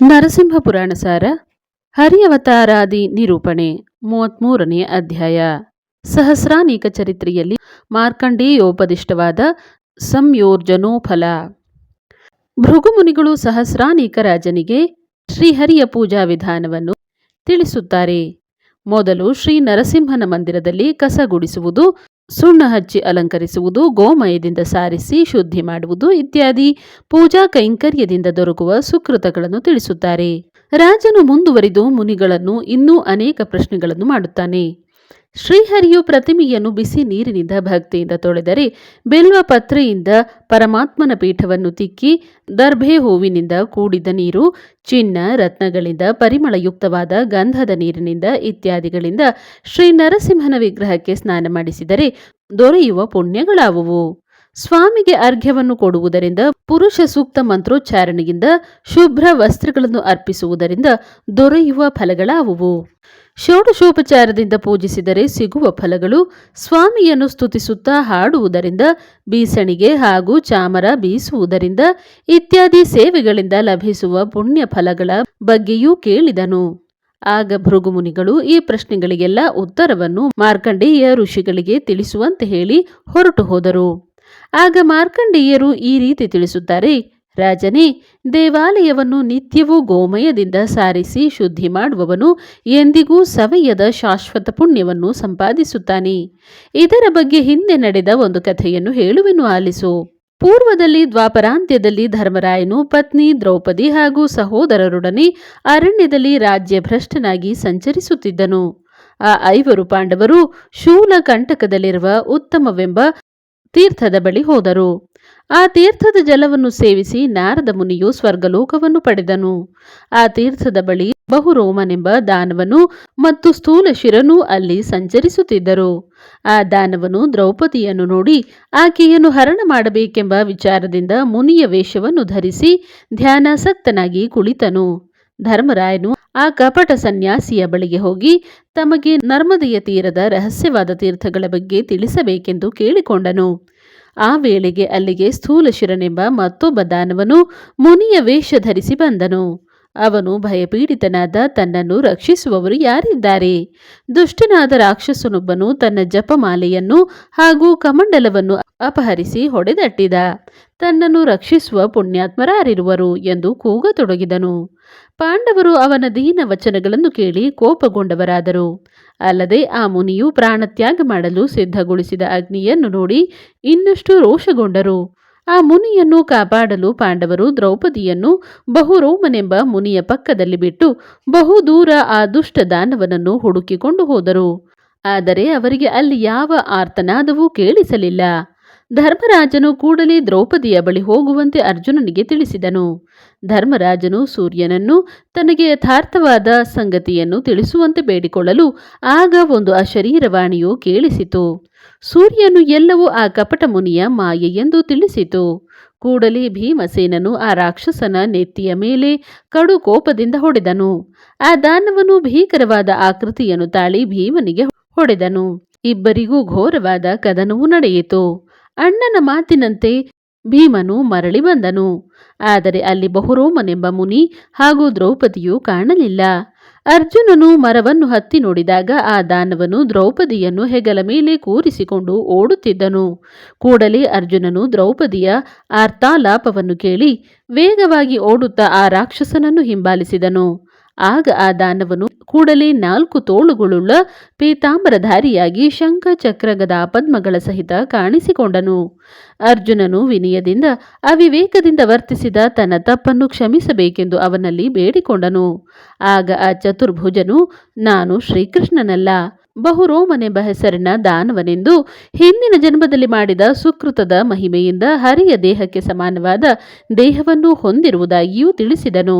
ನರಸಿಂಹ ಪುರಾಣ ಸಾರ ಹರಿಯವತಾರಾದಿ ನಿರೂಪಣೆ, ಮೂವತ್ಮೂರನೇ ಅಧ್ಯಾಯ. ಸಹಸ್ರಾನೀಕ ಚರಿತ್ರೆಯಲ್ಲಿ ಮಾರ್ಕಂಡೇಯೋಪದಿಷ್ಟವಾದ ಸಂಯೋರ್ಜನೋಫಲ. ಭೃಗುಮುನಿಗಳು ಸಹಸ್ರಾನೀಕ ರಾಜನಿಗೆ ಶ್ರೀಹರಿಯ ಪೂಜಾ ವಿಧಾನವನ್ನು ತಿಳಿಸುತ್ತಾರೆ. ಮೊದಲು ಶ್ರೀ ನರಸಿಂಹನ ಮಂದಿರದಲ್ಲಿ ಕಸ ಗುಡಿಸುವುದು ಸುಣ್ಣ ಹಚ್ಚಿ ಅಲಂಕರಿಸುವುದು, ಗೋಮಯದಿಂದ ಸಾರಿಸಿ ಶುದ್ಧಿ ಮಾಡುವುದು ಇತ್ಯಾದಿ ಪೂಜಾ ಕೈಂಕರ್ಯದಿಂದ ದೊರಕುವ ಸುಕೃತಗಳನ್ನು ತಿಳಿಸುತ್ತಾರೆ. ರಾಜನು ಮುಂದುವರಿದು ಮುನಿಗಳನ್ನು ಇನ್ನೂ ಅನೇಕ ಪ್ರಶ್ನೆಗಳನ್ನು ಮಾಡುತ್ತಾನೆ. ಶ್ರೀಹರಿಯು ಪ್ರತಿಮೆಯನ್ನು ಬಿಸಿ ನೀರಿನಿಂದ ಭಕ್ತಿಯಿಂದ ತೊಳೆದರೆ ಬಿಲ್ವ ಪತ್ರೆಯಿಂದ ಪರಮಾತ್ಮನ ಪೀಠವನ್ನು ತಿಕ್ಕಿ ದರ್ಭೆ ಹೂವಿನಿಂದ ಕೂಡಿದ ನೀರು, ಚಿನ್ನ, ರತ್ನಗಳಿಂದ ಪರಿಮಳಯುಕ್ತವಾದ ಗಂಧದ ನೀರಿನಿಂದ ಇತ್ಯಾದಿಗಳಿಂದ ಶ್ರೀ ನರಸಿಂಹನ ವಿಗ್ರಹಕ್ಕೆ ಸ್ನಾನ ಮಾಡಿಸಿದರೆ ದೊರೆಯುವ ಪುಣ್ಯಗಳಾವುವು. ಸ್ವಾಮಿಗೆ ಅರ್ಘ್ಯವನ್ನು ಕೊಡುವುದರಿಂದ ಪುರುಷ ಸೂಕ್ತ ಮಂತ್ರೋಚ್ಚಾರಣೆಯಿಂದ ಶುಭ್ರ ವಸ್ತ್ರಗಳನ್ನು ಅರ್ಪಿಸುವುದರಿಂದ ದೊರೆಯುವ ಫಲಗಳಾವುವು. ಷೋಡಶೋಪಚಾರದಿಂದ ಪೂಜಿಸಿದರೆ ಸಿಗುವ ಫಲಗಳು ಸ್ವಾಮಿಯನ್ನು ಸ್ತುತಿಸುತ್ತಾ ಹಾಡುವುದರಿಂದ, ಬೀಸಣಿಗೆ ಹಾಗೂ ಚಾಮರ ಬೀಸುವುದರಿಂದ ಇತ್ಯಾದಿ ಸೇವೆಗಳಿಂದ ಲಭಿಸುವ ಪುಣ್ಯ ಫಲಗಳ ಬಗ್ಗೆಯೂ ಕೇಳಿದನು. ಆಗ ಭೃಗುಮುನಿಗಳು ಈ ಪ್ರಶ್ನೆಗಳಿಗೆಲ್ಲ ಉತ್ತರವನ್ನು ಮಾರ್ಕಂಡೇಯ ಋಷಿಗಳಿಗೆ ತಿಳಿಸುವಂತೆ ಹೇಳಿ ಹೊರಟು ಆಗ ಮಾರ್ಕಂಡೇಯರು ಈ ರೀತಿ ತಿಳಿಸುತ್ತಾರೆ, ರಾಜನೇ, ದೇವಾಲಯವನ್ನು ನಿತ್ಯವೂ ಗೋಮಯದಿಂದ ಸಾರಿಸಿ ಶುದ್ಧಿ ಮಾಡುವವನು ಎಂದಿಗೂ ಸವಯದ ಶಾಶ್ವತ ಪುಣ್ಯವನ್ನು ಸಂಪಾದಿಸುತ್ತಾನೆ. ಇದರ ಬಗ್ಗೆ ಹಿಂದೆ ನಡೆದ ಒಂದು ಕಥೆಯನ್ನು ಹೇಳುವೆನು ಆಲಿಸು. ಪೂರ್ವದಲ್ಲಿ ದ್ವಾಪರಾಂತ್ಯದಲ್ಲಿ ಧರ್ಮರಾಯನು ಪತ್ನಿ ದ್ರೌಪದಿ ಹಾಗೂ ಸಹೋದರರೊಡನೆ ಅರಣ್ಯದಲ್ಲಿ ರಾಜ್ಯ ಭ್ರಷ್ಟನಾಗಿ ಸಂಚರಿಸುತ್ತಿದ್ದನು. ಆ ಐವರು ಪಾಂಡವರು ಶೂಲ ಕಂಟಕದಲ್ಲಿರುವ ಉತ್ತಮವೆಂಬ ತೀರ್ಥದ ಬಳಿ ಹೋದರು. ಆ ತೀರ್ಥದ ಜಲವನ್ನು ಸೇವಿಸಿ ನಾರದ ಮುನಿಯು ಸ್ವರ್ಗಲೋಕವನ್ನು ಪಡೆದನು. ಆ ತೀರ್ಥದ ಬಳಿ ಬಹುರೋಮನೆಂಬ ದಾನವನು ಮತ್ತು ಸ್ಥೂಲ ಶಿರನು ಅಲ್ಲಿ ಸಂಚರಿಸುತ್ತಿದ್ದರು. ಆ ದಾನವನು ದ್ರೌಪದಿಯನ್ನು ನೋಡಿ ಆಕೆಯನ್ನು ಹರಣ ಮಾಡಬೇಕೆಂಬ ವಿಚಾರದಿಂದ ಮುನಿಯ ವೇಷವನ್ನು ಧರಿಸಿ ಧ್ಯಾನಾಸಕ್ತನಾಗಿ ಕುಳಿತನು. ಧರ್ಮರಾಯನು ಆ ಕಪಟ ಸನ್ಯಾಸಿಯ ಬಳಿಗೆ ಹೋಗಿ, ತಮಗೆ ನರ್ಮದೆಯ ತೀರದ ರಹಸ್ಯವಾದ ತೀರ್ಥಗಳ ಬಗ್ಗೆ ತಿಳಿಸಬೇಕೆಂದು ಕೇಳಿಕೊಂಡನು. ಆ ವೇಳೆಗೆ ಅಲ್ಲಿಗೆ ಸ್ಥೂಲಶಿರನೆಂಬ ಮತ್ತೊಬ್ಬ ದಾನವನು ಮುನಿಯ ವೇಷ ಧರಿಸಿ ಬಂದನು. ಅವನು ಭಯಪೀಡಿತನಾದ ತನ್ನನ್ನು ರಕ್ಷಿಸುವವರು ಯಾರಿದ್ದಾರೆ? ದುಷ್ಟನಾದ ರಾಕ್ಷಸನೊಬ್ಬನು ತನ್ನ ಜಪಮಾಲೆಯನ್ನು ಹಾಗೂ ಕಮಂಡಲವನ್ನು ಅಪಹರಿಸಿ ಹೊಡೆದಟ್ಟಿದ. ತನ್ನನ್ನು ರಕ್ಷಿಸುವ ಪುಣ್ಯಾತ್ಮರಾರಿರುವರು ಎಂದು ಕೂಗತೊಡಗಿದನು. ಪಾಂಡವರು ಅವನ ದೀನ ವಚನಗಳನ್ನು ಕೇಳಿ ಕೋಪಗೊಂಡವರಾದರು. ಅಲ್ಲದೆ ಆ ಮುನಿಯು ಪ್ರಾಣತ್ಯಾಗ ಮಾಡಲು ಸಿದ್ಧಗೊಳಿಸಿದ ಅಗ್ನಿಯನ್ನು ನೋಡಿ ಇನ್ನಷ್ಟು ರೋಷಗೊಂಡರು. ಆ ಮುನಿಯನ್ನು ಕಾಪಾಡಲು ಪಾಂಡವರು ದ್ರೌಪದಿಯನ್ನು ಬಹುರೋಮನೆಂಬ ಮುನಿಯ ಪಕ್ಕದಲ್ಲಿ ಬಿಟ್ಟು ಬಹುದೂರ ಆ ದುಷ್ಟ ದಾನವನನ್ನು ಹುಡುಕಿಕೊಂಡು ಹೋದರು. ಆದರೆ ಅವರಿಗೆ ಅಲ್ಲಿ ಯಾವ ಆರ್ತನಾದವೂ ಕೇಳಿಸಲಿಲ್ಲ. ಧರ್ಮರಾಜನು ಕೂಡಲೇ ದ್ರೌಪದಿಯ ಬಳಿ ಹೋಗುವಂತೆ ಅರ್ಜುನನಿಗೆ ತಿಳಿಸಿದನು. ಧರ್ಮರಾಜನು ಸೂರ್ಯನನ್ನು ತನಗೆ ಯಥಾರ್ಥವಾದ ಸಂಗತಿಯನ್ನು ತಿಳಿಸುವಂತೆ ಬೇಡಿಕೊಳ್ಳಲು ಆಗ ಒಂದು ಅಶರೀರವಾಣಿಯು ಕೇಳಿಸಿತು. ಸೂರ್ಯನು ಎಲ್ಲವೂ ಆ ಕಪಟ ಮುನಿಯ ಮಾಯೆ ಎಂದು ತಿಳಿಸಿತು. ಕೂಡಲೇ ಭೀಮಸೇನನು ಆ ರಾಕ್ಷಸನ ನೆತ್ತಿಯ ಮೇಲೆ ಕಡು ಕೋಪದಿಂದ ಹೊಡೆದನು. ಆ ದಾನವನು ಭೀಕರವಾದ ಆಕೃತಿಯನ್ನು ತಾಳಿ ಭೀಮನಿಗೆ ಹೊಡೆದನು. ಇಬ್ಬರಿಗೂ ಘೋರವಾದ ಕದನವು ನಡೆಯಿತು. ಅಣ್ಣನ ಮಾತಿನಂತೆ ಭೀಮನು ಮರಳಿ ಬಂದನು. ಆದರೆ ಅಲ್ಲಿ ಬಹುರೋಮನೆಂಬ ಮುನಿ ಹಾಗೂ ದ್ರೌಪದಿಯು ಕಾಣಲಿಲ್ಲ. ಅರ್ಜುನನು ಮರವನ್ನು ಹತ್ತಿ ನೋಡಿದಾಗ ಆ ದಾನವನು ದ್ರೌಪದಿಯನ್ನು ಹೆಗಲ ಮೇಲೆ ಕೂರಿಸಿಕೊಂಡು ಓಡುತ್ತಿದ್ದನು. ಕೂಡಲೇ ಅರ್ಜುನನು ದ್ರೌಪದಿಯ ಆರ್ತಾಲಾಪವನ್ನು ಕೇಳಿ ವೇಗವಾಗಿ ಓಡುತ್ತಾ ಆ ರಾಕ್ಷಸನನ್ನು ಹಿಂಬಾಲಿಸಿದನು. ಆಗ ಆ ದಾನವನು ಕೂಡಲೇ ನಾಲ್ಕು ತೋಳುಗಳುಳ್ಳ ಪೀತಾಂಬರಧಾರಿಯಾಗಿ ಶಂಖ ಚಕ್ರ ಗದಾ ಪದ್ಮಗಳ ಸಹಿತ ಕಾಣಿಸಿಕೊಂಡನು. ಅರ್ಜುನನು ವಿನಯದಿಂದ ಅವಿವೇಕದಿಂದ ವರ್ತಿಸಿದ ತನ್ನ ತಪ್ಪನ್ನು ಕ್ಷಮಿಸಬೇಕೆಂದು ಅವನಲ್ಲಿ ಬೇಡಿಕೊಂಡನು. ಆಗ ಆ ಚತುರ್ಭುಜನು, ನಾನು ಶ್ರೀಕೃಷ್ಣನಲ್ಲ. ಬಹುರೋಮನೆಂಬ ಹೆಸರಿನ ದಾನವನೆಂದು ಹಿಂದಿನ ಜನ್ಮದಲ್ಲಿ ಮಾಡಿದ ಸುಕೃತದ ಮಹಿಮೆಯಿಂದ ಹರಿಯ ದೇಹಕ್ಕೆ ಸಮಾನವಾದ ದೇಹವನ್ನು ಹೊಂದಿರುವುದಾಗಿಯೂ ತಿಳಿಸಿದನು.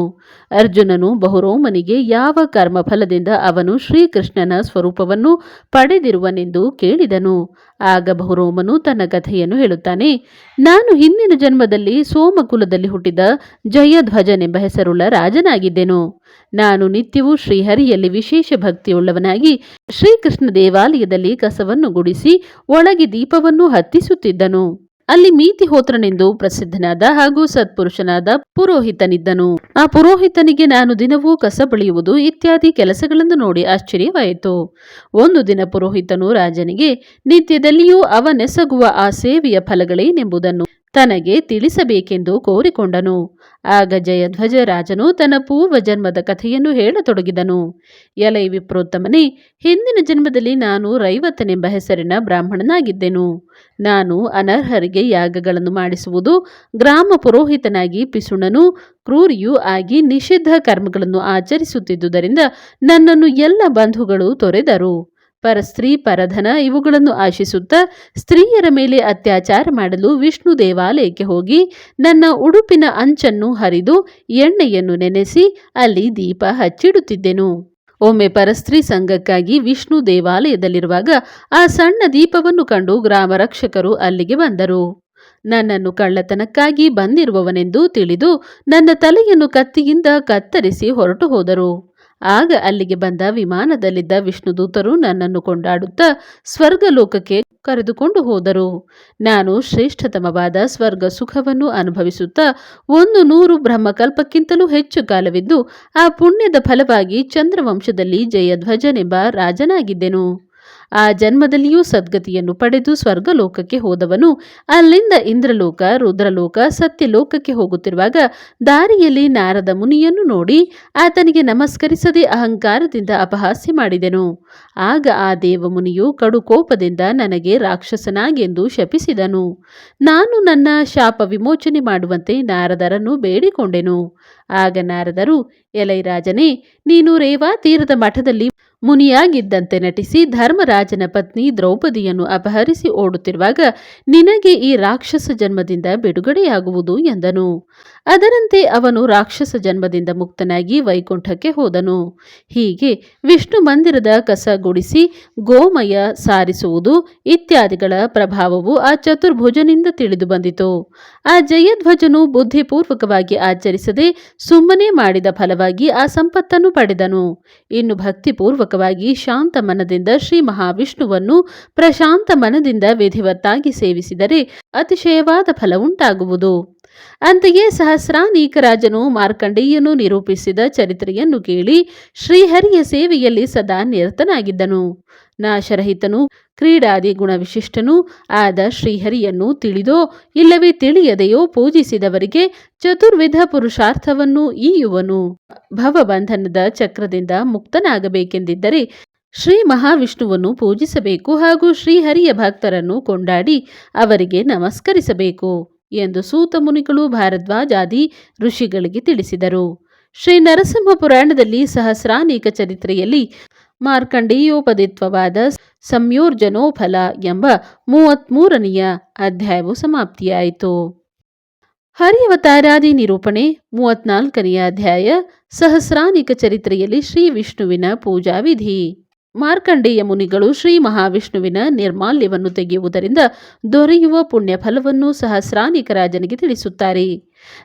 ಅರ್ಜುನನು ಬಹುರೋಮನಿಗೆ ಯಾವ ಕರ್ಮಫಲದಿಂದ ಅವನು ಶ್ರೀಕೃಷ್ಣನ ಸ್ವರೂಪವನ್ನು ಪಡೆದಿರುವನೆಂದು ಕೇಳಿದನು. ಆಗ ಬಹುರೋಮನು ತನ್ನ ಕಥೆಯನ್ನು ಹೇಳುತ್ತಾನೆ, ನಾನು ಹಿಂದಿನ ಜನ್ಮದಲ್ಲಿ ಸೋಮಕುಲದಲ್ಲಿ ಹುಟ್ಟಿದ ಜಯಧ್ವಜನೆಂಬ ಹೆಸರುಳ್ಳ ರಾಜನಾಗಿದ್ದೆನು. ನಾನು ನಿತ್ಯವೂ ಶ್ರೀಹರಿಯಲ್ಲಿ ವಿಶೇಷ ಭಕ್ತಿಯುಳ್ಳವನಾಗಿ ಶ್ರೀಕೃಷ್ಣ ದೇವಾಲಯದಲ್ಲಿ ಕಸವನ್ನು ಗುಡಿಸಿ ಒಳಗೆ ದೀಪವನ್ನು ಹತ್ತಿಸುತ್ತಿದ್ದನು. ಅಲ್ಲಿ ಮೀತಿಹೋತ್ರನೆಂದು ಪ್ರಸಿದ್ಧನಾದ ಹಾಗೂ ಸತ್ಪುರುಷನಾದ ಪುರೋಹಿತನಿದ್ದನು. ಆ ಪುರೋಹಿತನಿಗೆ ನಾನು ದಿನವೂ ಕಸ ಬಳಿಯುವುದು ಇತ್ಯಾದಿ ಕೆಲಸಗಳನ್ನು ನೋಡಿ ಆಶ್ಚರ್ಯವಾಯಿತು. ಒಂದು ದಿನ ಪುರೋಹಿತನು ರಾಜನಿಗೆ, ನಿತ್ಯದಲ್ಲಿಯೂ ಅವನೆಸಗುವ ಆ ಸೇವೆಯ ಫಲಗಳೇನೆಂಬುದನ್ನು ತನಗೆ ತಿಳಿಸಬೇಕೆಂದು ಕೋರಿಕೊಂಡನು. ಆಗ ಜಯಧ್ವಜರಾಜನು ತನ್ನ ಪೂರ್ವ ಜನ್ಮದ ಕಥೆಯನ್ನು ಹೇಳತೊಡಗಿದನು. ಎಲೈ ವಿಪ್ರೋತ್ತಮನೇ, ಹಿಂದಿನ ಜನ್ಮದಲ್ಲಿ ನಾನು ರೈವತನೆಂಬ ಹೆಸರಿನ ಬ್ರಾಹ್ಮಣನಾಗಿದ್ದೆನು. ನಾನು ಅನರ್ಹರಿಗೆ ಯಾಗಗಳನ್ನು ಮಾಡಿಸುವುದು, ಗ್ರಾಮ ಪುರೋಹಿತನಾಗಿ ಪಿಸುಣನು, ಕ್ರೂರಿಯೂ ಆಗಿ ನಿಷಿದ್ಧ ಕರ್ಮಗಳನ್ನು ಆಚರಿಸುತ್ತಿದ್ದುದರಿಂದ ನನ್ನನ್ನು ಎಲ್ಲ ಬಂಧುಗಳು ತೊರೆದರು. ಪರಸ್ತ್ರೀ ಪರಧನ ಇವುಗಳನ್ನು ಆಶಿಸುತ್ತಾ ಸ್ತ್ರೀಯರ ಮೇಲೆ ಅತ್ಯಾಚಾರ ಮಾಡಲು ವಿಷ್ಣು ದೇವಾಲಯಕ್ಕೆ ಹೋಗಿ ನನ್ನ ಉಡುಪಿನ ಅಂಚನ್ನು ಹರಿದು ಎಣ್ಣೆಯನ್ನು ನೆನೆಸಿ ಅಲ್ಲಿ ದೀಪ ಹಚ್ಚಿಡುತ್ತಿದ್ದೆನು. ಒಮ್ಮೆ ಪರಸ್ತ್ರೀ ಸಂಘಕ್ಕಾಗಿ ವಿಷ್ಣು ದೇವಾಲಯದಲ್ಲಿರುವಾಗ ಆ ಸಣ್ಣ ದೀಪವನ್ನು ಕಂಡು ಗ್ರಾಮ ರಕ್ಷಕರು ಅಲ್ಲಿಗೆ ಬಂದರು. ನನ್ನನ್ನು ಕಳ್ಳತನಕ್ಕಾಗಿ ಬಂದಿರುವವನೆಂದು ತಿಳಿದು ನನ್ನ ತಲೆಯನ್ನು ಕತ್ತಿಯಿಂದ ಕತ್ತರಿಸಿ ಹೊರಟು ಹೋದರು. ಆಗ ಅಲ್ಲಿಗೆ ಬಂದ ವಿಮಾನದಲ್ಲಿದ್ದ ವಿಷ್ಣುದೂತರು ನನ್ನನ್ನು ಕೊಂಡಾಡುತ್ತಾ ಸ್ವರ್ಗಲೋಕಕ್ಕೆ ಕರೆದುಕೊಂಡು ಹೋದರು. ನಾನು ಶ್ರೇಷ್ಠತಮವಾದ ಸ್ವರ್ಗ ಸುಖವನ್ನು ಅನುಭವಿಸುತ್ತಾ ಒಂದು ನೂರು ಬ್ರಹ್ಮಕಲ್ಪಕ್ಕಿಂತಲೂ ಹೆಚ್ಚು ಕಾಲವಿದ್ದು ಆ ಪುಣ್ಯದ ಫಲವಾಗಿ ಚಂದ್ರವಂಶದಲ್ಲಿ ಜಯಧ್ವಜನೆಂಬ ರಾಜನಾಗಿದ್ದೆನು. ಆ ಜನ್ಮದಲ್ಲಿಯೂ ಸದ್ಗತಿಯನ್ನು ಪಡೆದು ಸ್ವರ್ಗಲೋಕಕ್ಕೆ ಹೋದವನು. ಅಲ್ಲಿಂದ ಇಂದ್ರಲೋಕ, ರುದ್ರಲೋಕ, ಸತ್ಯಲೋಕಕ್ಕೆ ಹೋಗುತ್ತಿರುವಾಗ ದಾರಿಯಲ್ಲಿ ನಾರದ ಮುನಿಯನ್ನು ನೋಡಿ ಆತನಿಗೆ ನಮಸ್ಕರಿಸದೆ ಅಹಂಕಾರದಿಂದ ಅಪಹಾಸ್ಯ ಮಾಡಿದೆನು. ಆಗ ಆ ದೇವಮುನಿಯು ಕಡುಕೋಪದಿಂದ ನನಗೆ ರಾಕ್ಷಸನಾಗೆಂದು ಶಪಿಸಿದನು. ನಾನು ನನ್ನ ಶಾಪ ವಿಮೋಚನೆ ಮಾಡುವಂತೆ ನಾರದರನ್ನು ಬೇಡಿಕೊಂಡೆನು. ಆಗ ನಾರದರು ಎಲೈರಾಜನೇ ನೀನು ರೇವಾ ತೀರದ ಮಠದಲ್ಲಿ ಮುನಿಯಾಗಿದ್ದಂತೆ ನಟಿಸಿ ಧರ್ಮರಾಜನ ಪತ್ನಿ ದ್ರೌಪದಿಯನ್ನು ಅಪಹರಿಸಿ ಓಡುತ್ತಿರುವಾಗ ನಿನಗೆ ಈ ರಾಕ್ಷಸ ಜನ್ಮದಿಂದ ಬಿಡುಗಡೆಯಾಗುವುದು ಎಂದನು. ಅದರಂತೆ ಅವನು ರಾಕ್ಷಸ ಜನ್ಮದಿಂದ ಮುಕ್ತನಾಗಿ ವೈಕುಂಠಕ್ಕೆ ಹೋದನು. ಹೀಗೆ ವಿಷ್ಣು ಮಂದಿರದ ಕಸ ಗುಡಿಸಿ ಗೋಮಯ ಸಾರಿಸುವುದು ಇತ್ಯಾದಿಗಳ ಪ್ರಭಾವವು ಆ ಚತುರ್ಭುಜನಿಂದ ತಿಳಿದು ಬಂದಿತು. ಆ ಜಯಧ್ವಜನು ಬುದ್ಧಿಪೂರ್ವಕವಾಗಿ ಆಚರಿಸದೆ ಸುಮ್ಮನೆ ಮಾಡಿದ ಫಲವಾಗಿ ಆ ಸಂಪತ್ತನ್ನು ಪಡೆದನು. ಇನ್ನು ಭಕ್ತಿಪೂರ್ವಕವಾಗಿ ಶಾಂತ ಮನದಿಂದ ಶ್ರೀ ಮಹಾವಿಷ್ಣುವನ್ನು ಪ್ರಶಾಂತ ಮನದಿಂದ ವಿಧಿವತ್ತಾಗಿ ಸೇವಿಸಿದರೆ ಅತಿಶಯವಾದ ಫಲ ಉಂಟಾಗುವುದು. ಅಂತೆಯೇ ಸಹಸ್ರಾನೀಕ ರಾಜನು ಮಾರ್ಕಂಡೇಯನು ನಿರೂಪಿಸಿದ ಚರಿತ್ರೆಯನ್ನು ಕೇಳಿ ಶ್ರೀಹರಿಯ ಸೇವೆಯಲ್ಲಿ ಸದಾ ನಿರತನಾಗಿದ್ದನು. ನಾಶರಹಿತನು, ಕ್ರೀಡಾದಿ ಗುಣವಿಶಿಷ್ಟನು ಆದ ಶ್ರೀಹರಿಯನ್ನು ತಿಳಿದೋ ಇಲ್ಲವೇ ತಿಳಿಯದೆಯೋ ಪೂಜಿಸಿದವರಿಗೆ ಚತುರ್ವಿಧ ಪುರುಷಾರ್ಥವನ್ನು ಈಯುವನು. ಭವಬಂಧನದ ಚಕ್ರದಿಂದ ಮುಕ್ತನಾಗಬೇಕೆಂದಿದ್ದರೆ ಶ್ರೀ ಮಹಾವಿಷ್ಣುವನ್ನು ಪೂಜಿಸಬೇಕು ಹಾಗೂ ಶ್ರೀಹರಿಯ ಭಕ್ತರನ್ನು ಕೊಂಡಾಡಿ ಅವರಿಗೆ ನಮಸ್ಕರಿಸಬೇಕು ಎಂದು ಸೂತ ಮುನಿಗಳು ಭಾರದ್ವಾಜಾದಿ ಋಷಿಗಳಿಗೆ ತಿಳಿಸಿದರು. ಶ್ರೀ ನರಸಿಂಹ ಪುರಾಣದಲ್ಲಿ ಸಹಸ್ರಾನೇಕ ಚರಿತ್ರೆಯಲ್ಲಿ ಮಾರ್ಕಂಡೇಯೋಪದಿತ್ವವಾದ ಸಂಯೋರ್ಜನೋಫಲ ಎಂಬ ಮೂವತ್ಮೂರನೆಯ ಅಧ್ಯಾಯವು ಸಮಾಪ್ತಿಯಾಯಿತು. ಹರಿಯವತಾರಾದಿ ನಿರೂಪಣೆ ಮೂವತ್ನಾಲ್ಕನೆಯ ಅಧ್ಯಾಯ ಸಹಸ್ರಾನಿಕ ಚರಿತ್ರೆಯಲ್ಲಿ ಶ್ರೀ ವಿಷ್ಣುವಿನ ಪೂಜಾ ವಿಧಿ ಮಾರ್ಕಂಡೇಯ ಮುನಿಗಳು ಶ್ರೀ ಮಹಾವಿಷ್ಣುವಿನ ನಿರ್ಮಾಲ್ಯವನ್ನು ತೆಗೆಯುವುದರಿಂದ ದೊರೆಯುವ ಪುಣ್ಯ ಫಲವನ್ನು ಸಹಸ್ರಾನಿಕ ರಾಜನಿಗೆ ತಿಳಿಸುತ್ತಾರೆ.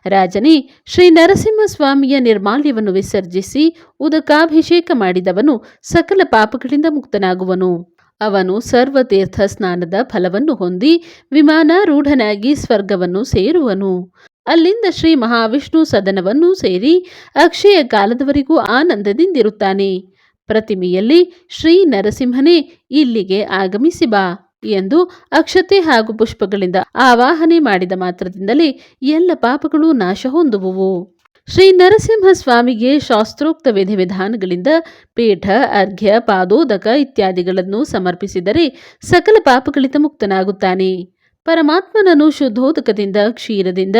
ರಾಜನೇ, ಶ್ರೀ ನರಸಿಂಹಸ್ವಾಮಿಯ ನಿರ್ಮಾಲ್ಯವನ್ನು ವಿಸರ್ಜಿಸಿ ಉದಕಾಭಿಷೇಕ ಮಾಡಿದವನು ಸಕಲ ಪಾಪಗಳಿಂದ ಮುಕ್ತನಾಗುವನು. ಅವನು ಸರ್ವತೀರ್ಥ ಸ್ನಾನದ ಫಲವನ್ನು ಹೊಂದಿ ವಿಮಾನಾರೂಢನಾಗಿ ಸ್ವರ್ಗವನ್ನು ಸೇರುವನು. ಅಲ್ಲಿಂದ ಶ್ರೀ ಮಹಾವಿಷ್ಣು ಸದನವನ್ನು ಸೇರಿ ಅಕ್ಷಯ ಕಾಲದವರೆಗೂ ಆನಂದದಿಂದಿರುತ್ತಾನೆ. ಪ್ರತಿಮೆಯಲ್ಲಿ ಶ್ರೀ ನರಸಿಂಹನೇ ಇಲ್ಲಿಗೆ ಆಗಮಿಸಿ ಬಾ ಎಂದು ಅಕ್ಷತೆ ಹಾಗೂ ಪುಷ್ಪಗಳಿಂದ ಆವಾಹನೆ ಮಾಡಿದ ಮಾತ್ರದಿಂದಲೇ ಎಲ್ಲ ಪಾಪಗಳು ನಾಶ ಹೊಂದುವುವು. ಶ್ರೀ ನರಸಿಂಹ ಸ್ವಾಮಿಗೆ ಶಾಸ್ತ್ರೋಕ್ತ ವಿಧಿವಿಧಾನಗಳಿಂದ ಪೀಠ, ಅರ್ಘ್ಯ, ಪಾದೋದಕ ಇತ್ಯಾದಿಗಳನ್ನು ಸಮರ್ಪಿಸಿದರೆ ಸಕಲ ಪಾಪಗಳಿಂದ ಮುಕ್ತನಾಗುತ್ತಾನೆ. ಪರಮಾತ್ಮನನ್ನು ಶುದ್ಧೋದಕದಿಂದ, ಕ್ಷೀರದಿಂದ,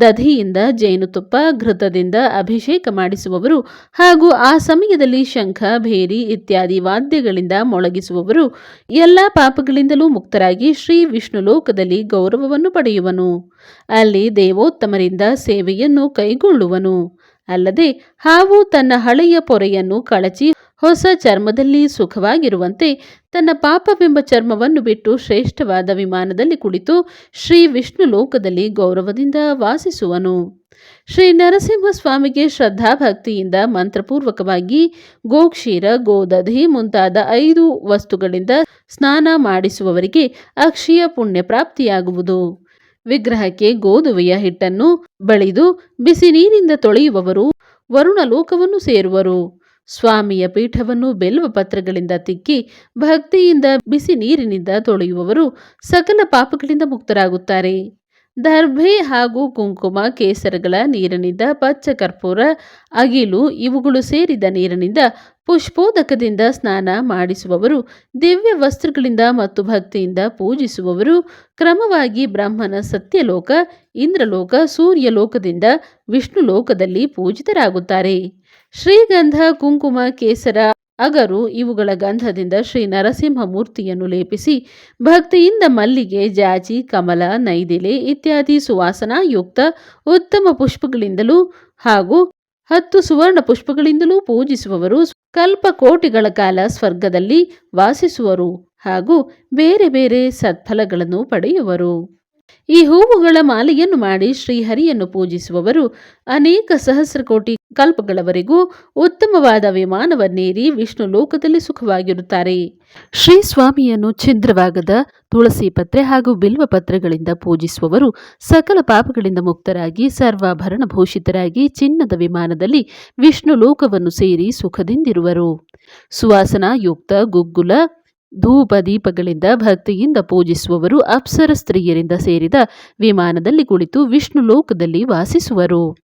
ದಧಿಯಿಂದ, ಜೇನುತುಪ್ಪ, ಘೃತದಿಂದ ಅಭಿಷೇಕ ಮಾಡಿಸುವವರು ಹಾಗೂ ಆ ಸಮಯದಲ್ಲಿ ಶಂಖ, ಭೇರಿ ಇತ್ಯಾದಿ ವಾದ್ಯಗಳಿಂದ ಮೊಳಗಿಸುವವರು ಎಲ್ಲ ಪಾಪಗಳಿಂದಲೂ ಮುಕ್ತರಾಗಿ ಶ್ರೀ ವಿಷ್ಣು ಲೋಕದಲ್ಲಿ ಗೌರವವನ್ನು ಪಡೆಯುವನು. ಅಲ್ಲಿ ದೇವೋತ್ತಮರಿಂದ ಸೇವೆಯನ್ನು ಕೈಗೊಳ್ಳುವನು. ಅಲ್ಲದೆ ಹಾವು ತನ್ನ ಹಳೆಯ ಪೊರೆಯನ್ನು ಕಳಚಿ ಹೊಸ ಚರ್ಮದಲ್ಲಿ ಸುಖವಾಗಿರುವಂತೆ ತನ್ನ ಪಾಪವೆಂಬ ಚರ್ಮವನ್ನು ಬಿಟ್ಟು ಶ್ರೇಷ್ಠವಾದ ವಿಮಾನದಲ್ಲಿ ಕುಳಿತು ಶ್ರೀ ವಿಷ್ಣು ಲೋಕದಲ್ಲಿ ಗೌರವದಿಂದ ವಾಸಿಸುವನು. ಶ್ರೀ ನರಸಿಂಹ ಸ್ವಾಮಿಗೆ ಶ್ರದ್ಧಾಭಕ್ತಿಯಿಂದ ಮಂತ್ರಪೂರ್ವಕವಾಗಿ ಗೋಕ್ಷೀರ, ಗೋದಧಿ ಮುಂತಾದ ಐದು ವಸ್ತುಗಳಿಂದ ಸ್ನಾನ ಮಾಡಿಸುವವರಿಗೆ ಅಕ್ಷಯ ಪುಣ್ಯ ಪ್ರಾಪ್ತಿಯಾಗುವುದು. ವಿಗ್ರಹಕ್ಕೆ ಗೋಧುವೆಯ ಹಿಟ್ಟನ್ನು ಬಳಿದು ಬಿಸಿ ನೀರಿಂದ ತೊಳೆಯುವವರು ವರುಣ ಲೋಕವನ್ನು ಸೇರುವರು. ಸ್ವಾಮಿಯ ಪೀಠವನ್ನು ಬೆಲ್ಲುವ ಪತ್ರಗಳಿಂದ ತಿಕ್ಕಿ ಭಕ್ತಿಯಿಂದ ಬಿಸಿ ನೀರಿನಿಂದ ತೊಳೆಯುವವರು ಸಕಲ ಪಾಪಗಳಿಂದ ಮುಕ್ತರಾಗುತ್ತಾರೆ. ದರ್ಭೆ ಹಾಗೂ ಕುಂಕುಮ, ಕೇಸರಗಳ ನೀರಿನಿಂದ ಪಚ್ಚ ಕರ್ಪೂರ ಅಗಿಲು ಇವುಗಳು ಸೇರಿದ ನೀರಿನಿಂದ ಪುಷ್ಪೋದಕದಿಂದ ಸ್ನಾನ ಮಾಡಿಸುವವರು, ದಿವ್ಯ ವಸ್ತ್ರಗಳಿಂದ ಮತ್ತು ಭಕ್ತಿಯಿಂದ ಪೂಜಿಸುವವರು, ಕ್ರಮವಾಗಿ ಬ್ರಹ್ಮನ ಸತ್ಯಲೋಕ, ಇಂದ್ರಲೋಕ, ಸೂರ್ಯಲೋಕದಿಂದ ವಿಷ್ಣು ಲೋಕದಲ್ಲಿ ಪೂಜಿತರಾಗುತ್ತಾರೆ. ಶ್ರೀಗಂಧ, ಕುಂಕುಮ, ಕೇಸರ, ಅಗರು ಇವುಗಳ ಗಂಧದಿಂದ ಶ್ರೀ ನರಸಿಂಹ ಮೂರ್ತಿಯನ್ನು ಲೇಪಿಸಿ ಭಕ್ತಿಯಿಂದ ಮಲ್ಲಿಗೆ, ಜಾಜಿ, ಕಮಲ, ನೈದಿಲೆ ಇತ್ಯಾದಿ ಸುವಾಸನಾಯುಕ್ತ ಉತ್ತಮ ಪುಷ್ಪಗಳಿಂದಲೂ ಹಾಗೂ ಹತ್ತು ಸುವರ್ಣ ಪುಷ್ಪಗಳಿಂದಲೂ ಪೂಜಿಸುವವರು ಕಲ್ಪ ಕೋಟಿಗಳ ಕಾಲ ಸ್ವರ್ಗದಲ್ಲಿ ವಾಸಿಸುವರು ಹಾಗೂ ಬೇರೆ ಬೇರೆ ಸತ್ಫಲಗಳನ್ನು ಪಡೆಯುವರು. ಈ ಹೂವುಗಳ ಮಾಲೆಯನ್ನು ಮಾಡಿ ಶ್ರೀಹರಿಯನ್ನು ಪೂಜಿಸುವವರು ಅನೇಕ ಸಹಸ್ರ ಕೋಟಿ ಕಲ್ಪಗಳವರೆಗೂ ಉತ್ತಮವಾದ ವಿಮಾನವನ್ನೇರಿ ವಿಷ್ಣು ಲೋಕದಲ್ಲಿ ಸುಖವಾಗಿರುತ್ತಾರೆ. ಶ್ರೀ ಸ್ವಾಮಿಯನ್ನು ಛಿದ್ರವಾಗದ ತುಳಸಿ ಪತ್ರೆ ಹಾಗೂ ಬಿಲ್ವ ಪತ್ರೆಗಳಿಂದ ಪೂಜಿಸುವವರು ಸಕಲ ಪಾಪಗಳಿಂದ ಮುಕ್ತರಾಗಿ ಸರ್ವಾಭರಣ ಭೂಷಿತರಾಗಿ ಚಿನ್ನದ ವಿಮಾನದಲ್ಲಿ ವಿಷ್ಣು ಲೋಕವನ್ನು ಸೇರಿ ಸುಖದಿಂದಿರುವರು. ಸುವಾಸನಾಯುಕ್ತ ಗುಗ್ಗುಲ ಧೂಪ ದೀಪಗಳಿಂದ ಭಕ್ತಿಯಿಂದ ಪೂಜಿಸುವವರು ಅಪ್ಸರ ಸ್ತ್ರೀಯರಿಂದ ಸೇರಿದ ವಿಮಾನದಲ್ಲಿ ಕುಳಿತು ವಿಷ್ಣು ಲೋಕದಲ್ಲಿ ವಾಸಿಸುವರು.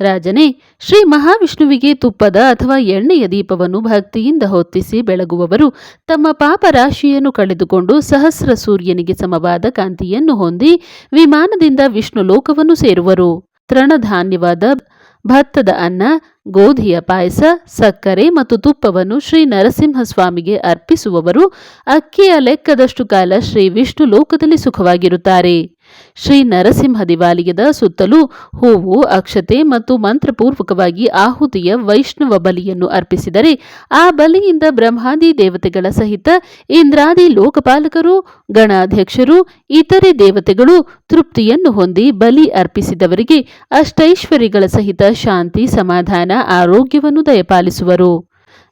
ರಾಜನೇ, ಶ್ರೀ ಮಹಾವಿಷ್ಣುವಿಗೆ ತುಪ್ಪದ ಅಥವಾ ಎಣ್ಣೆಯ ದೀಪವನ್ನು ಭಕ್ತಿಯಿಂದ ಹೊತ್ತಿಸಿ ಬೆಳಗುವವರು ತಮ್ಮ ಪಾಪ ರಾಶಿಯನ್ನು ಕಳೆದುಕೊಂಡು ಸಹಸ್ರ ಸೂರ್ಯನಿಗೆ ಸಮವಾದ ಕಾಂತಿಯನ್ನು ಹೊಂದಿ ವಿಮಾನದಿಂದ ವಿಷ್ಣು ಲೋಕವನ್ನು ಸೇರುವರು. ತೃಣಧಾನ್ಯವಾದ ಭತ್ತದ ಅನ್ನ, ಗೋಧಿಯ ಪಾಯಸ, ಸಕ್ಕರೆ ಮತ್ತು ತುಪ್ಪವನ್ನು ಶ್ರೀ ನರಸಿಂಹಸ್ವಾಮಿಗೆ ಅರ್ಪಿಸುವವರು ಅಕ್ಕಿಯ ಲೆಕ್ಕದಷ್ಟು ಕಾಲ ಶ್ರೀ ವಿಷ್ಣು ಲೋಕದಲ್ಲಿ ಸುಖವಾಗಿರುತ್ತಾರೆ. ಶ್ರೀ ನರಸಿಂಹ ದೇವಾಲಯದ ಸುತ್ತಲೂ ಹೂವು, ಅಕ್ಷತೆ ಮತ್ತು ಮಂತ್ರಪೂರ್ವಕವಾಗಿ ಆಹುತಿಯ ವೈಷ್ಣವ ಬಲಿಯನ್ನು ಅರ್ಪಿಸಿದರೆ ಆ ಬಲಿಯಿಂದ ಬ್ರಹ್ಮಾದಿ ದೇವತೆಗಳ ಸಹಿತ ಇಂದ್ರಾದಿ ಲೋಕಪಾಲಕರು, ಗಣಾಧ್ಯಕ್ಷರು, ಇತರೆ ದೇವತೆಗಳು ತೃಪ್ತಿಯನ್ನು ಹೊಂದಿ ಬಲಿ ಅರ್ಪಿಸಿದವರಿಗೆ ಅಷ್ಟೈಶ್ವರ್ಯಗಳ ಸಹಿತ ಶಾಂತಿ, ಸಮಾಧಾನ, ಆರೋಗ್ಯವನ್ನು ದಯಪಾಲಿಸುವರು.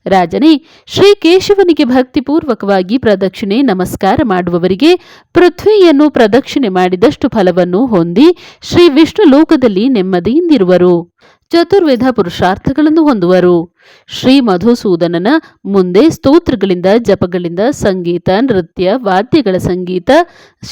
ರಾಜನೇ ಶ್ರೀ ಕೇಶವನಿಗೆ ಭಕ್ತಿಪೂರ್ವಕವಾಗಿ ಪ್ರದಕ್ಷಿಣೆ ನಮಸ್ಕಾರ ಮಾಡುವವರಿಗೆ ಪೃಥ್ವಿಯನ್ನು ಪ್ರದಕ್ಷಿಣೆ ಮಾಡಿದಷ್ಟು ಫಲವನ್ನು ಹೊಂದಿ ಶ್ರೀ ವಿಷ್ಣು ಲೋಕದಲ್ಲಿ ನೆಮ್ಮದಿಯಿಂದಿರುವರು. ಚತುರ್ವಿಧ ಪುರುಷಾರ್ಥಗಳನ್ನು ಹೊಂದುವರು. ಶ್ರೀ ಮಧುಸೂದನನ ಮುಂದೆ ಸ್ತೋತ್ರಗಳಿಂದ, ಜಪಗಳಿಂದ ಸಂಗೀತ, ನೃತ್ಯ, ವಾದ್ಯಗಳ ಸಂಗೀತ,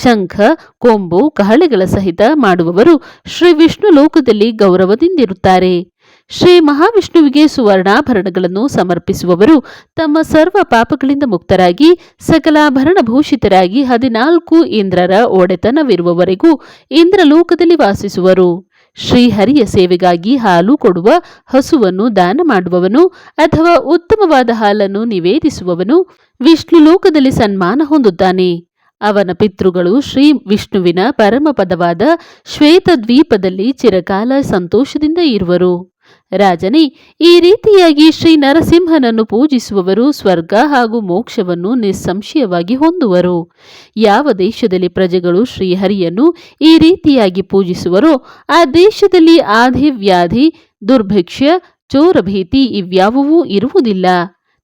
ಶಂಖ, ಕೊಂಬು, ಕಹಳೆಗಳ ಸಹಿತ ಮಾಡುವವರು ಶ್ರೀ ವಿಷ್ಣು ಲೋಕದಲ್ಲಿ ಗೌರವದಿಂದಿರುತ್ತಾರೆ. ಶ್ರೀ ಮಹಾವಿಷ್ಣುವಿಗೆ ಸುವರ್ಣಾಭರಣಗಳನ್ನು ಸಮರ್ಪಿಸುವವರು ತಮ್ಮ ಸರ್ವ ಪಾಪಗಳಿಂದ ಮುಕ್ತರಾಗಿ ಸಕಲಾಭರಣಭೂಷಿತರಾಗಿ ಹದಿನಾಲ್ಕು ಇಂದ್ರರ ಒಡೆತನವಿರುವವರೆಗೂ ಇಂದ್ರಲೋಕದಲ್ಲಿ ವಾಸಿಸುವರು. ಶ್ರೀಹರಿಯ ಸೇವೆಗಾಗಿ ಹಾಲು ಕೊಡುವ, ಹಸುವನ್ನು ದಾನ ಮಾಡುವವನು ಅಥವಾ ಉತ್ತಮವಾದ ಹಾಲನ್ನು ನಿವೇದಿಸುವವನು ವಿಷ್ಣು ಲೋಕದಲ್ಲಿ ಸನ್ಮಾನ ಹೊಂದುತ್ತಾನೆ. ಅವನ ಪಿತೃಗಳು ಶ್ರೀ ವಿಷ್ಣುವಿನ ಪರಮಪದವಾದ ಶ್ವೇತದ್ವೀಪದಲ್ಲಿ ಚಿರಕಾಲ ಸಂತೋಷದಿಂದ ಇರುವರು. ರಾಜನೇ, ಈ ರೀತಿಯಾಗಿ ಶ್ರೀ ನರಸಿಂಹನನ್ನು ಪೂಜಿಸುವವರು ಸ್ವರ್ಗ ಹಾಗೂ ಮೋಕ್ಷವನ್ನು ನಿಸ್ಸಂಶಯವಾಗಿ ಹೊಂದುವರು. ಯಾವ ದೇಶದಲ್ಲಿ ಪ್ರಜೆಗಳು ಶ್ರೀಹರಿಯನ್ನು ಈ ರೀತಿಯಾಗಿ ಪೂಜಿಸುವರೋ, ಆ ದೇಶದಲ್ಲಿ ಆಧಿ ವ್ಯಾಧಿ ದುರ್ಭಿಕ್ಷ್ಯ ಚೋರಭೀತಿ ಇವ್ಯಾವುವೂ ಇರುವುದಿಲ್ಲ.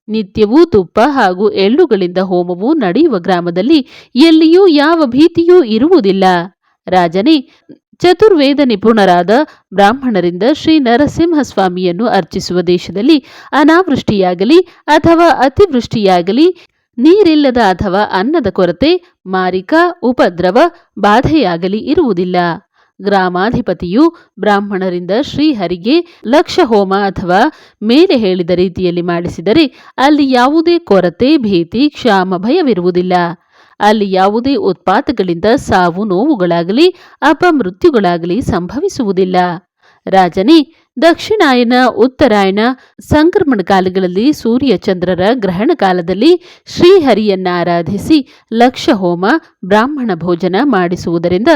ನಿತ್ಯವೂ ತುಪ್ಪ ಹಾಗೂ ಎಳ್ಳುಗಳಿಂದ ಹೋಮವು ನಡೆಯುವ ಗ್ರಾಮದಲ್ಲಿ ಎಲ್ಲಿಯೂ ಯಾವ ಭೀತಿಯೂ ಇರುವುದಿಲ್ಲ. ರಾಜನೇ ಚತುರ್ವೇದ ನಿಪುಣರಾದ ಬ್ರಾಹ್ಮಣರಿಂದ ಶ್ರೀ ನರಸಿಂಹಸ್ವಾಮಿಯನ್ನು ಅರ್ಚಿಸುವ ದೇಶದಲ್ಲಿ ಅನಾವೃಷ್ಟಿಯಾಗಲಿ ಅಥವಾ ಅತಿವೃಷ್ಟಿಯಾಗಲಿ, ನೀರಿಲ್ಲದ ಅಥವಾ ಅನ್ನದ ಕೊರತೆ, ಮಾರಿಕ, ಉಪದ್ರವ, ಬಾಧೆಯಾಗಲಿ ಇರುವುದಿಲ್ಲ. ಗ್ರಾಮಾಧಿಪತಿಯು ಬ್ರಾಹ್ಮಣರಿಂದ ಶ್ರೀಹರಿಗೆ ಲಕ್ಷ ಹೋಮ ಅಥವಾ ಮೇಲೆ ಹೇಳಿದ ರೀತಿಯಲ್ಲಿ ಮಾಡಿಸಿದರೆ ಅಲ್ಲಿ ಯಾವುದೇ ಕೊರತೆ, ಭೀತಿ, ಕ್ಷಾಮ, ಭಯವಿರುವುದಿಲ್ಲ. ಅಲ್ಲಿ ಯಾವುದೇ ಉತ್ಪಾತಗಳಿಂದ ಸಾವು ನೋವುಗಳಾಗಲಿ, ಅಪಮೃತ್ಯುಗಳಾಗಲಿ ಸಂಭವಿಸುವುದಿಲ್ಲ. ರಾಜನೇ, ದಕ್ಷಿಣಾಯನ ಉತ್ತರಾಯಣ ಸಂಕ್ರಮಣ ಕಾಲಗಳಲ್ಲಿ ಸೂರ್ಯ ಚಂದ್ರರ ಗ್ರಹಣ ಕಾಲದಲ್ಲಿ ಶ್ರೀಹರಿಯನ್ನ ಆರಾಧಿಸಿ ಲಕ್ಷ ಹೋಮ ಬ್ರಾಹ್ಮಣ ಭೋಜನ ಮಾಡಿಸುವುದರಿಂದ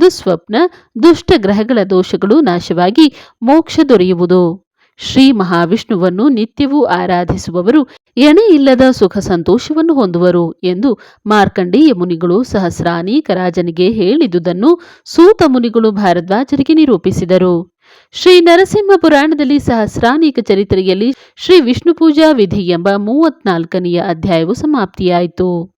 ದುಸ್ವಪ್ನ, ದುಷ್ಟ ಗ್ರಹಗಳ ದೋಷಗಳು ನಾಶವಾಗಿ ಮೋಕ್ಷ ದೊರೆಯುವುದು. ಶ್ರೀ ಮಹಾವಿಷ್ಣುವನ್ನು ನಿತ್ಯವೂ ಆರಾಧಿಸುವವರು ಎಣೆಯಿಲ್ಲದ ಸುಖ ಸಂತೋಷವನ್ನು ಹೊಂದುವರು ಎಂದು ಮಾರ್ಕಂಡೇಯ ಮುನಿಗಳು ಸಹಸ್ರಾನೇಕ ರಾಜನಿಗೆ ಹೇಳಿದುದನ್ನು ಸೂತ ಮುನಿಗಳು ಭಾರದ್ವಾಜರಿಗೆ ನಿರೂಪಿಸಿದರು. ಶ್ರೀ ನರಸಿಂಹ ಪುರಾಣದಲ್ಲಿ ಸಹಸ್ರಾನೀಕ ಚರಿತ್ರೆಯಲ್ಲಿ ಶ್ರೀ ವಿಷ್ಣು ಪೂಜಾ ವಿಧಿ ಎಂಬ ಮೂವತ್ನಾಲ್ಕನೆಯ ಅಧ್ಯಾಯವು ಸಮಾಪ್ತಿಯಾಯಿತು.